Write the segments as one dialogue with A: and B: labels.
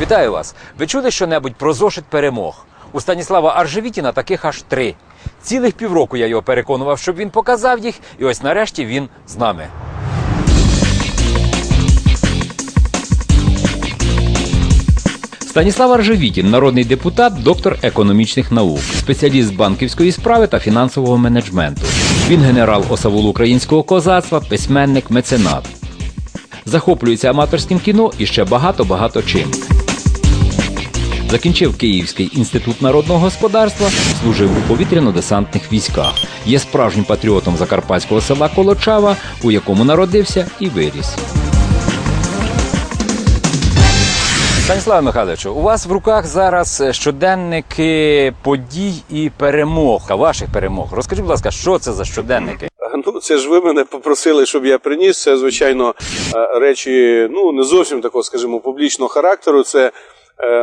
A: Вітаю вас! Ви чули що-небудь про зошит перемог? У Станіслава Аржевітіна таких аж три. Цілих півроку я його переконував, щоб він показав їх, і ось нарешті він з нами. Станіслав Аржевітін, народний депутат, доктор економічних наук, спеціаліст банківської справи та фінансового менеджменту. Він генерал осавул українського козацтва, письменник, меценат. Захоплюється аматорським кіно і ще багато-багато чим. Закінчив Київський інститут народного господарства, служив у повітряно-десантних військах. Є справжнім патріотом закарпатського села Колочава, у якому народився і виріс. Станіславе Михайловичу, у вас в руках зараз щоденники подій і перемог, а ваших перемог. Розкажіть, будь ласка, що це за щоденники?
B: Ну, це ж ви мене попросили, щоб я приніс. Це, звичайно, е, речі, ну, не зовсім такого, скажімо, публічного характеру. Це е,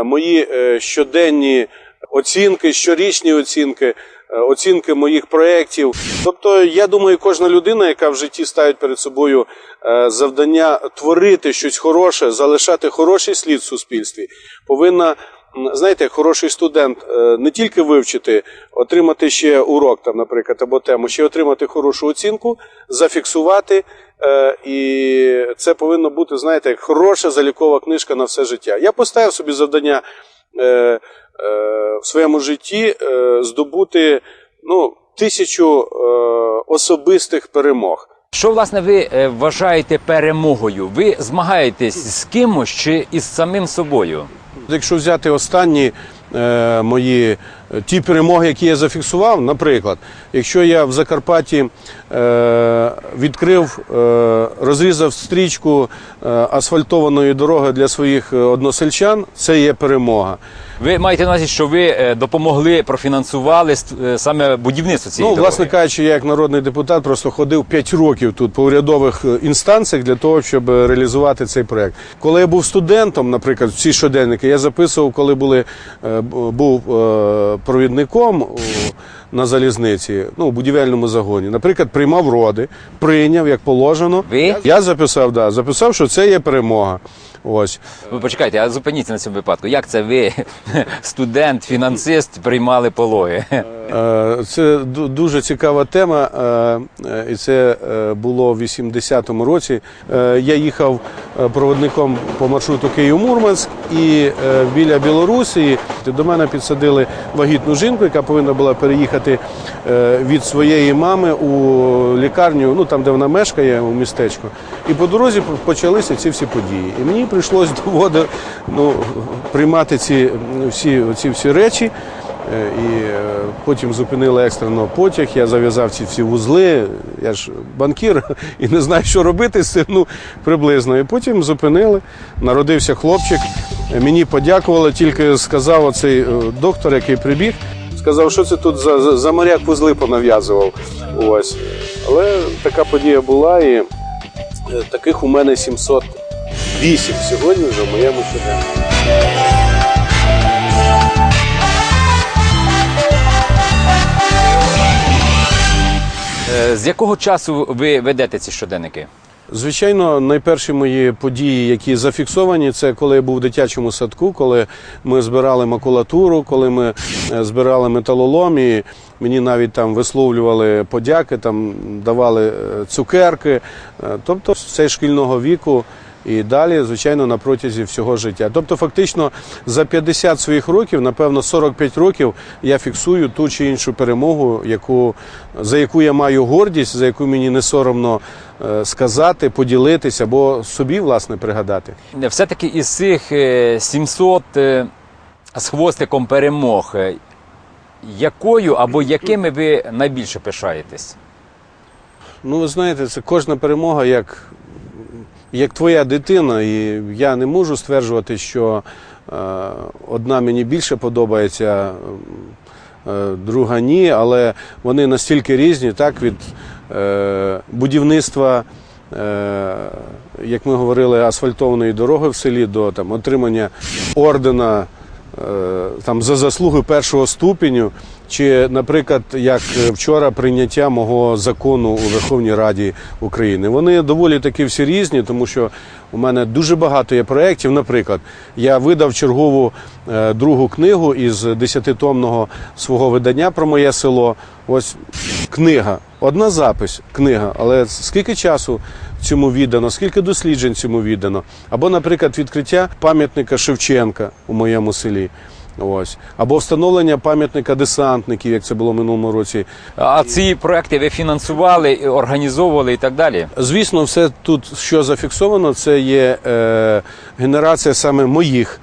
B: мої е, щоденні оцінки, щорічні оцінки, е, оцінки моїх проєктів. Тобто, я думаю, кожна людина, яка в житті ставить перед собою е, завдання творити щось хороше, залишати хороший слід в суспільстві, повинна. Знаєте, хороший студент е, не тільки вивчити, отримати ще урок, там, наприклад, або тему, ще отримати хорошу оцінку, зафіксувати. Е, І це повинно бути, знаєте, як хороша залікова книжка на все життя. Я поставив собі завдання е, е, в своєму житті здобути ну, тисячу особистих перемог.
A: Що власне ви вважаєте перемогою? Ви змагаєтесь з кимось чи із самим собою?
B: Якщо взяти останні е, мої е, ті перемоги, які я зафіксував, наприклад, якщо я в Закарпатті е, відкрив, розрізав стрічку асфальтованої дороги для своїх односельчан, це є перемога.
A: Ви маєте на увазі, що ви е, допомогли, профінансували е, саме будівництво цієї
B: Ну,
A: дороги?
B: власне кажучи, я як народний депутат просто ходив 5 років тут по урядових е, інстанціях для того, щоб реалізувати цей проект. Коли я був студентом, наприклад, в ці щоденники, я записував, коли були, був провідником на залізниці, ну, у будівельному загоні. Наприклад, приймав роди, прийняв як положено.
A: Ви?
B: Я записав, да, записав, що це є перемога. Ось.
A: Ви почекайте, а зупиніться на цьому випадку. Як це ви, студент, фінансист, приймали пологи?
B: Е, Це дуже цікава тема, е, е, і це було в 80-му році. Я їхав проводником по маршруту Київ-Мурманськ, і біля Білорусі до мене підсадили вагітну жінку, яка повинна була переїхати е, від своєї мами у лікарню, ну там, де вона мешкає, у містечку. І по дорозі почалися ці всі події. І мені прийшлось доводи ну, приймати ці всі, ці всі речі. Е, І е, потім зупинили екстрено потяг, я зав'язав ці всі вузли, я ж банкір і не знаю, що робити з цим, ну, приблизно. І потім зупинили, народився хлопчик, Е, мені подякували, тільки сказав оцей доктор, який прибіг, сказав, що це тут за, за, моряк вузли понав'язував. Ось. Але така подія була, і таких у мене 708 сьогодні вже в моєму щоденнику.
A: З якого часу ви ведете ці щоденники?
B: Звичайно, найперші мої події, які зафіксовані, це коли я був в дитячому садку, коли ми збирали макулатуру, коли ми е, збирали металолом, і мені навіть там висловлювали подяки, там давали е, цукерки. Тобто, Тобто все шкільного віку. І далі, звичайно, на протязі всього життя. Тобто, фактично, за 50 своїх років, напевно, 45 років я фіксую ту чи іншу перемогу, яку, за яку я маю гордість, за яку мені не соромно е, сказати, поділитися або собі, власне, пригадати.
A: Все-таки із цих е, 700 е, з хвостиком перемог, е, якою або якими ви найбільше пишаєтесь?
B: Ну, ви знаєте, це кожна перемога як, як твоя дитина, і я не можу стверджувати, що е, одна мені більше подобається, е, друга ні, але вони настільки різні, так, від е, будівництва. Як ми говорили, асфальтованої дороги в селі до там, отримання ордена там, за заслуги першого ступеню Чи, наприклад, як е, вчора прийняття мого закону у Верховній Раді України. Вони доволі таки всі різні, тому що у мене дуже багато є проєктів. Наприклад, я видав чергову е, другу книгу із десятитомного свого видання про моє село. Ось книга, одна запись, книга, але скільки часу цьому віддано, скільки досліджень цьому віддано. Або, наприклад, відкриття пам'ятника Шевченка у моєму селі. Ось. Або встановлення пам'ятника десантників, як це було в минулому році.
A: А ці проекти ви фінансували, організовували і так далі.
B: Звісно, все тут, що зафіксовано, це є е, генерація саме моїх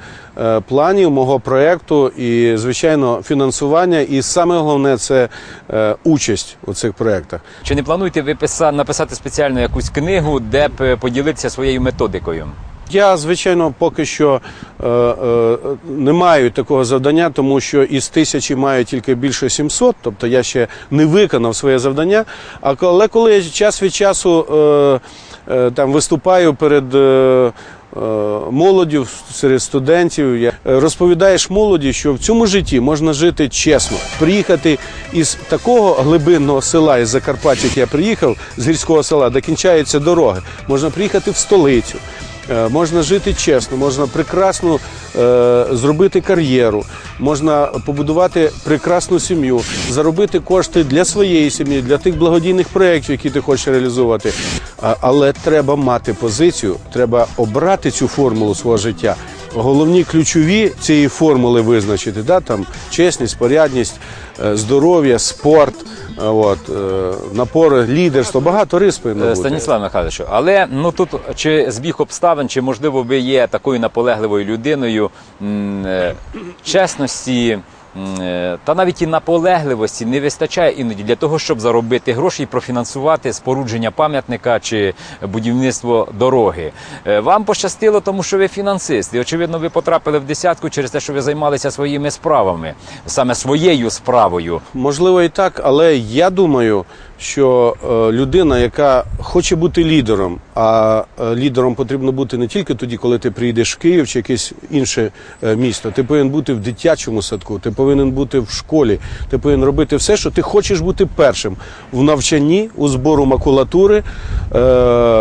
B: планів, мого проєкту і, звичайно, фінансування. І саме головне це е, участь у цих проєктах.
A: Чи не плануєте ви писа- написати спеціальну якусь книгу, де б е, поділитися своєю методикою?
B: Я, звичайно, поки що е, е, не маю такого завдання, тому що із тисячі маю тільки більше 700, тобто я ще не виконав своє завдання. Але коли я час від часу е, е, там виступаю перед. Е, е, Молоддю серед студентів е, розповідаєш молоді, що в цьому житті можна жити чесно, приїхати із такого глибинного села із Закарпаття, як я приїхав з гірського села, де кінчаються дороги. Можна приїхати в столицю. Е, Можна жити чесно, можна прекрасно е, зробити кар'єру, можна побудувати прекрасну сім'ю, заробити кошти для своєї сім'ї, для тих благодійних проєктів, які ти хочеш реалізувати. Але треба мати позицію, треба обрати цю формулу свого життя. Головні ключові цієї формули визначити, да, там чесність, порядність, е, здоров'я, спорт, е, от, напори, напор, лідерство, багато рис повинно
A: Е,
B: бути.
A: Станіслав Михайловичу, але ну тут чи збіг обставин, чи можливо ви є такою наполегливою людиною м, е, чесності. Е, Та навіть і наполегливості не вистачає іноді для того, щоб заробити гроші і профінансувати спорудження пам'ятника чи будівництво дороги. Е, Вам пощастило, тому що ви фінансист. І очевидно, ви потрапили в десятку через те, що ви займалися своїми справами, саме своєю справою.
B: Можливо, і так, але я думаю, що е, людина, яка хоче бути лідером, а е, лідером потрібно бути не тільки тоді, коли ти приїдеш в Київ чи якесь інше е, місто. Ти повинен бути в дитячому садку, ти повинен бути в школі, ти повинен робити все, що ти хочеш бути першим в навчанні, у збору макулатури,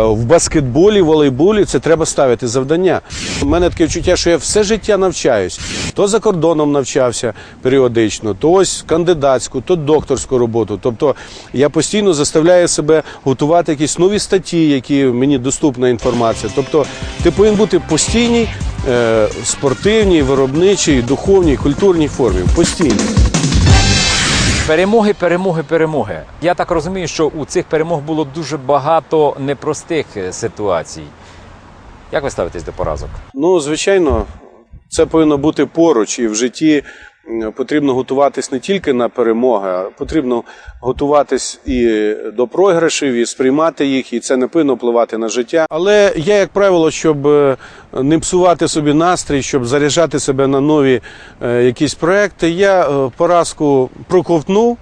B: в баскетболі, волейболі. Це треба ставити завдання. У мене таке відчуття, що я все життя навчаюсь. То за кордоном навчався періодично, то ось кандидатську, то докторську роботу. Тобто я постійно заставляю себе готувати якісь нові статті, які мені доступна інформація. Тобто ти повинен бути постійній, е, спортивній, виробничій, духовній, культурній формі. Постійно.
A: Перемоги, перемоги, перемоги. Я так розумію, що у цих перемог було дуже багато непростих е, ситуацій. Як ви ставитесь до поразок?
B: Ну, звичайно, це повинно бути поруч, і в житті потрібно готуватись не тільки на перемоги, а потрібно готуватись і до програшів, і сприймати їх, і це не повинно впливати на життя. Але я, як правило, щоб е, не псувати собі настрій, щоб заряджати себе на нові е, якісь проекти, я е, поразку проковтнув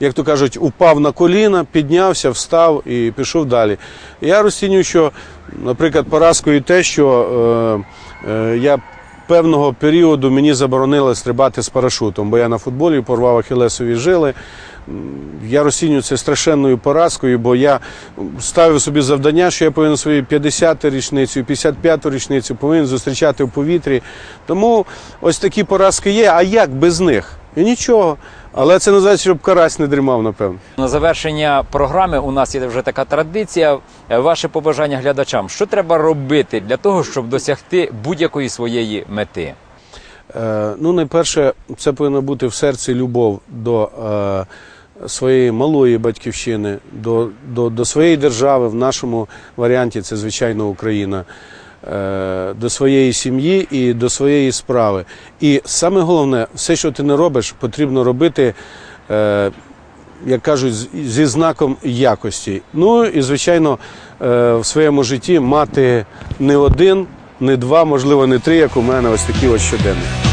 B: як то кажуть, упав на коліна, піднявся, встав і пішов далі. Я розцінюю, що, наприклад, поразкою те, що е, е, я певного періоду мені заборонили стрибати з парашутом, бо я на футболі порвав ахілесові жили. Я розцінюю це страшенною поразкою, бо я ставив собі завдання, що я повинен свою 50-ту річницю, 55-ту річницю повинен зустрічати в повітрі. Тому ось такі поразки є. А як без них? І нічого. Але це називається, щоб карась не дрімав, напевно.
A: На завершення програми у нас є вже така традиція. Е, Ваше побажання глядачам, що треба робити для того, щоб досягти будь-якої своєї мети?
B: Е, ну, найперше, це повинна бути в серці любов до е, своєї малої батьківщини, до, до, до своєї держави. В нашому варіанті це, звичайно, Україна. Е, До своєї сім'ї і до своєї справи. І саме головне, все, що ти не робиш, потрібно робити, е, як кажуть, зі знаком якості. Ну і, звичайно, е, в своєму житті мати не один, не два, можливо, не три, як у мене, ось такі ось щоденники.